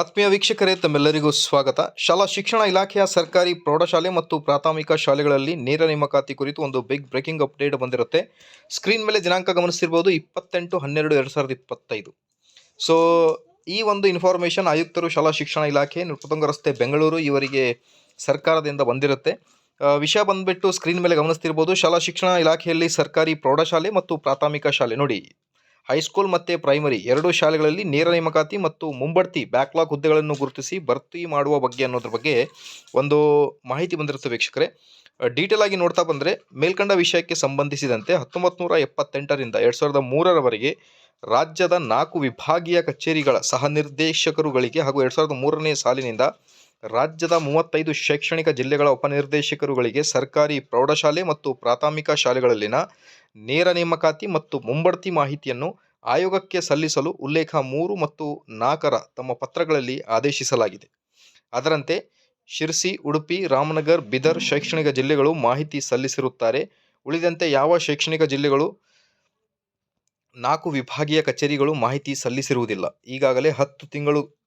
ಆತ್ಮೀಯ ವೀಕ್ಷಕರೇ, ತಮ್ಮೆಲ್ಲರಿಗೂ ಸ್ವಾಗತ. ಶಾಲಾ ಶಿಕ್ಷಣ ಇಲಾಖೆಯ ಸರ್ಕಾರಿ ಪ್ರೌಢಶಾಲೆ ಮತ್ತು ಪ್ರಾಥಮಿಕ ಶಾಲೆಗಳಲ್ಲಿ ನೇರ ನೇಮಕಾತಿ ಕುರಿತು ಒಂದು ಬಿಗ್ ಬ್ರೇಕಿಂಗ್ ಅಪ್ಡೇಟ್ ಬಂದಿರುತ್ತೆ. ಸ್ಕ್ರೀನ್ ಮೇಲೆ ದಿನಾಂಕ ಗಮನಿಸಿರ್ಬೋದು, ಇಪ್ಪತ್ತೆಂಟು ಹನ್ನೆರಡು, ಎರಡು ಸಾವಿರದ ಇಪ್ಪತ್ತೈದು. ಸೊ ಈ ಒಂದು ಇನ್ಫಾರ್ಮೇಷನ್ ಆಯುಕ್ತರು ಶಾಲಾ ಶಿಕ್ಷಣ ಇಲಾಖೆ ನೃಪತುಂಗ ರಸ್ತೆ ಬೆಂಗಳೂರು ಇವರಿಗೆ ಸರ್ಕಾರದಿಂದ ಬಂದಿರುತ್ತೆ. ವಿಷಯ ಬಂದ್ಬಿಟ್ಟು ಸ್ಕ್ರೀನ್ ಮೇಲೆ ಗಮನಿಸ್ತಿರ್ಬೋದು, ಶಾಲಾ ಶಿಕ್ಷಣ ಇಲಾಖೆಯಲ್ಲಿ ಸರ್ಕಾರಿ ಪ್ರೌಢಶಾಲೆ ಮತ್ತು ಪ್ರಾಥಮಿಕ ಶಾಲೆ. ನೋಡಿ ಹೈಸ್ಕೂಲ್ ಮತ್ತು ಪ್ರೈಮರಿ ಎರಡೂ ಶಾಲೆಗಳಲ್ಲಿ ನೇರ ನೇಮಕಾತಿ ಮತ್ತು ಮುಂಬಡ್ತಿ ಬ್ಯಾಕ್ಲಾಗ್ ಹುದ್ದೆಗಳನ್ನು ಗುರುತಿಸಿ ಭರ್ತಿ ಮಾಡುವ ಬಗ್ಗೆ ಅನ್ನೋದ್ರ ಬಗ್ಗೆ ಒಂದು ಮಾಹಿತಿ ಬಂದಿರುತ್ತೆ ವೀಕ್ಷಕರೇ. ಡೀಟೇಲ್ ಆಗಿ ನೋಡ್ತಾ ಬಂದರೆ ಮೇಲ್ಕಂಡ ವಿಷಯಕ್ಕೆ ಸಂಬಂಧಿಸಿದಂತೆ ಹತ್ತೊಂಬತ್ತು ನೂರ ಎಪ್ಪತ್ತೆಂಟರಿಂದ ಎರಡು ಸಾವಿರದ ಮೂರರವರೆಗೆ ರಾಜ್ಯದ ನಾಲ್ಕು ವಿಭಾಗೀಯ ಕಚೇರಿಗಳ ಸಹ ನಿರ್ದೇಶಕರುಗಳಿಗೆ ಹಾಗೂ ಎರಡು ಸಾವಿರದ ಮೂರನೇ ಸಾಲಿನಿಂದ ರಾಜ್ಯದ ಮೂವತ್ತೈದು ಶೈಕ್ಷಣಿಕ ಜಿಲ್ಲೆಗಳ ಉಪನಿರ್ದೇಶಕರುಗಳಿಗೆ ಸರ್ಕಾರಿ ಪ್ರೌಢಶಾಲೆ ಮತ್ತು ಪ್ರಾಥಮಿಕ ಶಾಲೆಗಳಲ್ಲಿನ ನೇರ ನೇಮಕಾತಿ ಮತ್ತು ಮುಂಬಡ್ತಿ ಮಾಹಿತಿಯನ್ನು ಆಯೋಗಕ್ಕೆ ಸಲ್ಲಿಸಲು ಉಲ್ಲೇಖ ಮೂರು ಮತ್ತು ನಾಲ್ಕರ ತಮ್ಮ ಪತ್ರಗಳಲ್ಲಿ ಆದೇಶಿಸಲಾಗಿದೆ. ಅದರಂತೆ, ಶಿರ್ಸಿ, ಉಡುಪಿ, ರಾಮನಗರ್, ಬಿದರ್ ಶೈಕ್ಷಣಿಕ ಜಿಲ್ಲೆಗಳು ಮಾಹಿತಿ ಸಲ್ಲಿಸಿರುತ್ತಾರೆ. ಉಳಿದಂತೆ ಯಾವ ಶೈಕ್ಷಣಿಕ ಜಿಲ್ಲೆಗಳು, ನಾಲ್ಕು ವಿಭಾಗೀಯ ಕಚೇರಿಗಳು ಮಾಹಿತಿ ಸಲ್ಲಿಸಿರುವುದಿಲ್ಲ. ಈಗಾಗಲೇ ಹತ್ತು ತಿಂಗಳು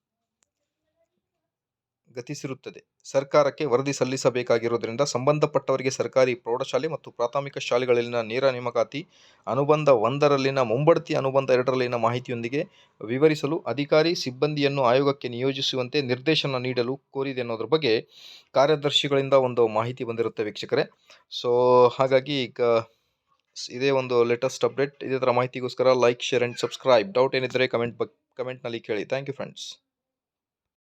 ಗತಿಸಿರುತ್ತದೆ. ಸರ್ಕಾರಕ್ಕೆ ವರದಿ ಸಲ್ಲಿಸಬೇಕಾಗಿರುವುದರಿಂದ ಸಂಬಂಧಪಟ್ಟವರಿಗೆ ಸರ್ಕಾರಿ ಪ್ರೌಢಶಾಲೆ ಮತ್ತು ಪ್ರಾಥಮಿಕ ಶಾಲೆಗಳಲ್ಲಿನ ನೇರ ನೇಮಕಾತಿ, ಅನುಬಂಧ ಒಂದರಲ್ಲಿನ ಮುಂಬಡ್ತಿ, ಅನುಬಂಧ ಎರಡರಲ್ಲಿನ ಮಾಹಿತಿಯೊಂದಿಗೆ ವಿವರಿಸಲು ಅಧಿಕಾರಿ ಸಿಬ್ಬಂದಿಯನ್ನು ಆಯೋಗಕ್ಕೆ ನಿಯೋಜಿಸುವಂತೆ ನಿರ್ದೇಶನ ನೀಡಲು ಕೋರಿದೆ ಅನ್ನೋದ್ರ ಬಗ್ಗೆ ಕಾರ್ಯದರ್ಶಿಗಳಿಂದ ಒಂದು ಮಾಹಿತಿ ಬಂದಿರುತ್ತೆ ವೀಕ್ಷಕರೇ. ಸೊ ಹಾಗಾಗಿ ಈಗ ಇದೇ ಒಂದು ಲೇಟೆಸ್ಟ್ ಅಪ್ಡೇಟ್ ಇದೇ ಥರ ಮಾಹಿತಿಗೋಸ್ಕರ like share and subscribe doubt ಏನಿದ್ದರೆ comment ಬಗ್, ಕಮೆಂಟ್ನಲ್ಲಿ ಕೇಳಿ. Thank you friends